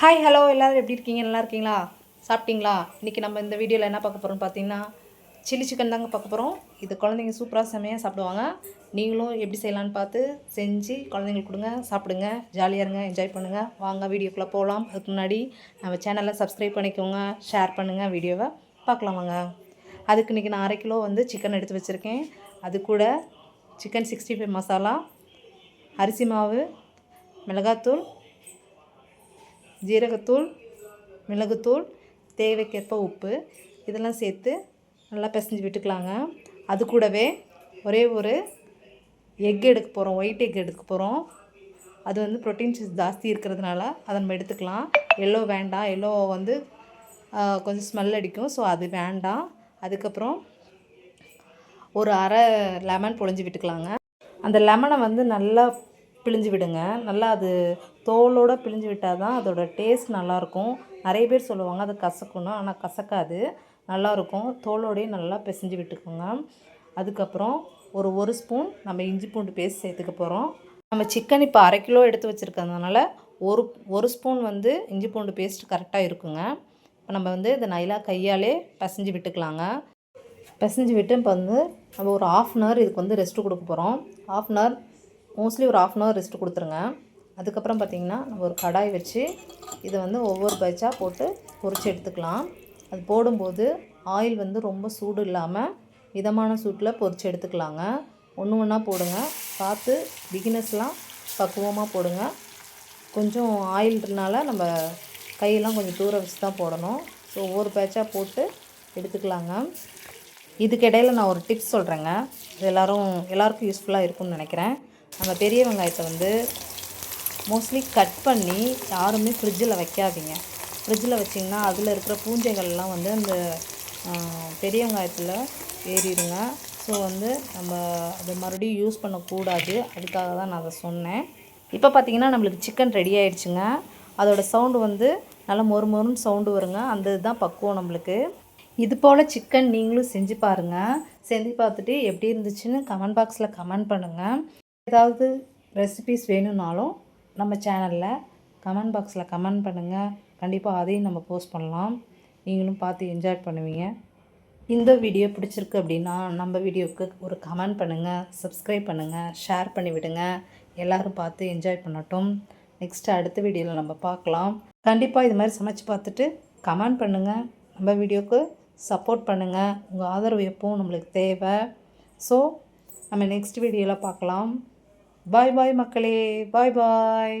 Hi hello எல்லோரும் எப்படி இருக்கீங்க? நல்லா இருக்கீங்களா? சாப்பிட்டீங்களா? இன்றைக்கி நம்ம இந்த வீடியோவில் என்ன பார்க்க போகிறோம்னு பார்த்தீங்கன்னா சில்லி சிக்கன் தாங்க பார்க்க போகிறோம் இது குழந்தைங்க சூப்பராக செமையாக சாப்பிடுவாங்க. நீங்களும் எப்படி செய்யலான்னு பார்த்து செஞ்சு குழந்தைங்களுக்கு கொடுங்க சாப்பிடுங்க. ஜாலியாக இருங்க என்ஜாய் பண்ணுங்கள் வாங்க வீடியோக்குள்ளே போகலாம். அதுக்கு முன்னாடி நம்ம சேனலை சப்ஸ்கிரைப் பண்ணிக்கோங்க ஷேர் பண்ணுங்கள் வீடியோவை பார்க்கலாம் வாங்க. அதுக்கு இன்றைக்கி நான் அரை கிலோ வந்து சிக்கன் எடுத்து வச்சுருக்கேன். அது கூட சிக்கன் சிக்ஸ்டி ஃபைவ் மசாலா அரிசி மாவு மிளகாத்தூள் ஜீரகத்தூள் மிளகுத்தூள் தேவைக்கேற்ப உப்பு. இதெல்லாம் சேர்த்து நல்லா பிசைஞ்சு விட்டுக்கலாங்க. அது கூடவே ஒரே ஒரு எக் எடுக்க போகிறோம் ஒயிட் எக் எடுக்க போகிறோம் அது வந்து ப்ரோட்டீன்ஸ் ஜாஸ்தி இருக்கிறதுனால அதை நம்ம எடுத்துக்கலாம். எல்லோ வேண்டாம். எல்லோ வந்து கொஞ்சம் ஸ்மெல் அடிக்கும். ஸோ அது வேண்டாம். அதுக்கப்புறம் ஒரு அரை லெமன் பொழிஞ்சு விட்டுக்கலாங்க. அந்த லெமனை வந்து நல்லா பிழிஞ்சு விடுங்க. நல்லா அது தோலோடு பிழிஞ்சு விட்டால் தான் அதோட டேஸ்ட் நல்லாயிருக்கும் நிறைய பேர் சொல்லுவாங்க அது கசக்கணும் ஆனால் கசக்காது. நல்லாயிருக்கும் தோலோடையும் நல்லா பிசைஞ்சு விட்டுக்கோங்க. அதுக்கப்புறம் ஒரு ஒரு ஸ்பூன் நம்ம இஞ்சி பூண்டு பேஸ்ட் சேர்த்துக்க போகிறோம் நம்ம சிக்கன் இப்போ அரை கிலோ எடுத்து வச்சுருக்கிறதுனால ஒரு ஒரு ஸ்பூன் வந்து இஞ்சி பூண்டு பேஸ்ட் கரெக்டாக இருக்குங்க. இப்போ நம்ம வந்து இதை நல்லா கையாலே பிசைஞ்சு விட்டுக்கலாங்க. பிசைஞ்சு விட்டு இப்போ வந்து நம்ம ஒரு ஆஃப் அன் ஹவர் இதுக்கு வந்து ரெஸ்ட்டு கொடுக்க போகிறோம் ஆஃப் அன் ஹவர் மோஸ்ட்லி ஒரு ஆஃப் அன் ஹவர் ரெஸ்ட் கொடுத்துருங்க. அதுக்கப்புறம் பார்த்திங்கன்னா நம்ம ஒரு கடாய் வச்சு இதை வந்து ஒவ்வொரு பைச்சாக போட்டு பொறிச்சு எடுத்துக்கலாம். அது போடும்போது ஆயில் வந்து ரொம்ப சூடு இல்லாமல் மிதமான சூட்டில் பொறிச்சு எடுத்துக்கலாங்க. ஒன்று ஒன்றா போடுங்க. பார்த்து பிகினர்ஸ்லாம் பக்குவமாக போடுங்க. கொஞ்சம் ஆயில்னால நம்ம கையெல்லாம் கொஞ்சம் தூர வச்சு தான் போடணும். ஸோ ஒவ்வொரு பேட்சாக போட்டு எடுத்துக்கலாங்க. இதுக்கிடையில் நான் ஒரு டிப்ஸ் சொல்கிறேங்க இது எல்லோரும் எல்லாருக்கும் யூஸ்ஃபுல்லாக இருக்கும்னு நினைக்கிறேன். நம்ம பெரிய வெங்காயத்தை வந்து மோஸ்ட்லி கட் பண்ணி யாருமே ஃப்ரிட்ஜில் வைக்காதீங்க. ஃப்ரிட்ஜில் வச்சிங்கன்னா அதில் இருக்கிற பூஞ்சைகள்லாம் வந்து அந்த பெரிய வெங்காயத்தில் ஏறிடுங்க. ஸோ வந்து நம்ம அதை மறுபடியும் யூஸ் பண்ணக்கூடாது. அதுக்காக தான் நான் அதை சொன்னேன். இப்போ பார்த்தீங்கன்னா நம்மளுக்கு சிக்கன் ரெடி ஆயிடுச்சுங்க. அதோட சவுண்டு வந்து நல்லா மொறு மொறுன்னு சவுண்டு வருங்க. அந்த இதுதான் பக்குவம் நம்மளுக்கு. இது போல் சிக்கன் நீங்களும் செஞ்சு பாருங்கள் செஞ்சு பார்த்துட்டு எப்படி இருந்துச்சுன்னு கமெண்ட் பாக்ஸில் கமெண்ட் பண்ணுங்கள் ஏதாவது ரெசிபிஸ் வேணும்னாலும் நம்ம சேனலில் கமெண்ட் பாக்ஸில் கமெண்ட் பண்ணுங்கள் கண்டிப்பாக அதையும் நம்ம போஸ்ட் பண்ணலாம். நீங்களும் பார்த்து என்ஜாய் பண்ணுவீங்க. இந்த வீடியோ பிடிச்சிருக்கு அப்படின்னா நம்ம வீடியோவுக்கு ஒரு கமெண்ட் பண்ணுங்கள் சப்ஸ்கிரைப் பண்ணுங்கள் ஷேர் பண்ணி விடுங்க. எல்லாரும் பார்த்து என்ஜாய் பண்ணட்டும். நெக்ஸ்ட்டு அடுத்த வீடியோவில் நம்ம பார்க்கலாம். கண்டிப்பாக இது மாதிரி சமைச்சு பார்த்துட்டு கமெண்ட் பண்ணுங்கள் நம்ம வீடியோவுக்கு சப்போர்ட் பண்ணுங்கள் உங்கள் ஆதரவு எப்பவும் நம்மளுக்கு தேவை. ஸோ நம்ம நெக்ஸ்ட் வீடியோவில் பார்க்கலாம். பாய் பாய் மக்களே பாய் பாய்